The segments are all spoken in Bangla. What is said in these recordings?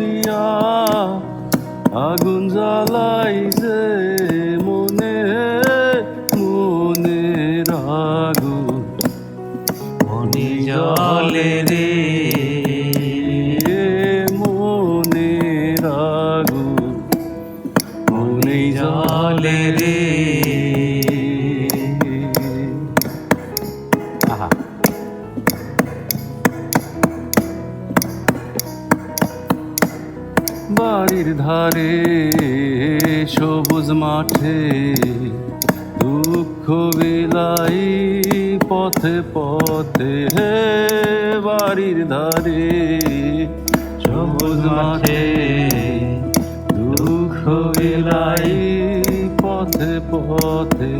দিয়া আগুন জ্বালাই যে মনে মনে রাগুন মনে জলে বাড়ির ধারে, সবুজ মাঠে দুঃখ বিলাই পথে পথে হে বাড়ির ধারে, সবুজ মাঠে দুঃখ বিলাই পথে পথে।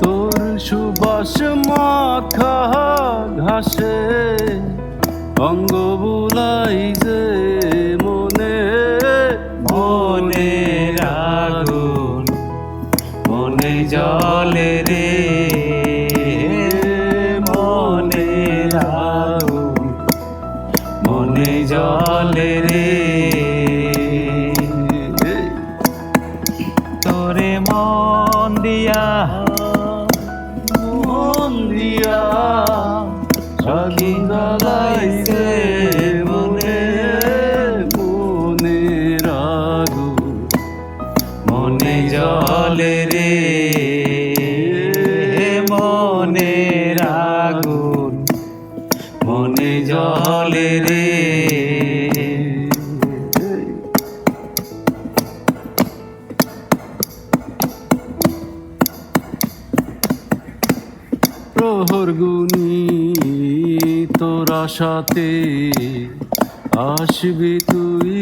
তোর সুবাস মাখা ঘাসে অঙ্গ বুলাই যে মনে মনে আগুন, মনে জলে রে, মনে আগুন, মনে জলে রে। তোরে মন দিয়া মন দিয়া আগুন জ্বালাইছে মনে আগুন মনে জলে রে। প্রহর তোরা সাথে আসবি তুই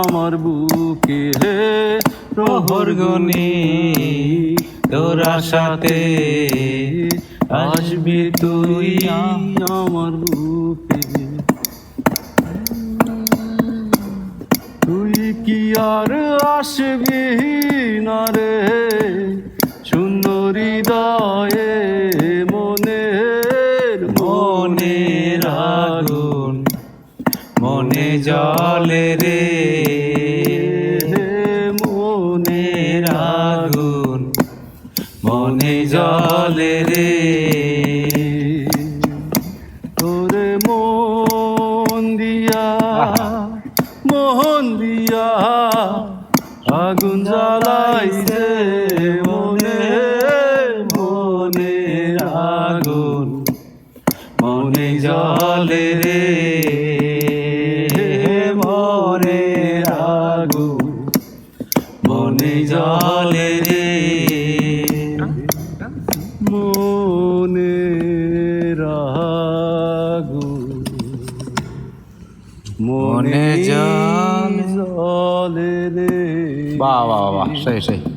আমার বুকে হে প্রহর গুনি তোরা সাথে আসবি তুই আমার বুকে তুই কি আর আসবি না রে? সুন্দরী দয়ে মনের মনে আগুন, মনে জলে রে। জলে রে। তোরে মন দিয়া মোহন দিয়া আগুন জ্বালাইছে মনে মনে আগুন। মনে জলে রে। মনে রাগু। মনে জল। রে বাহ বাহ বাহ সেই সেই।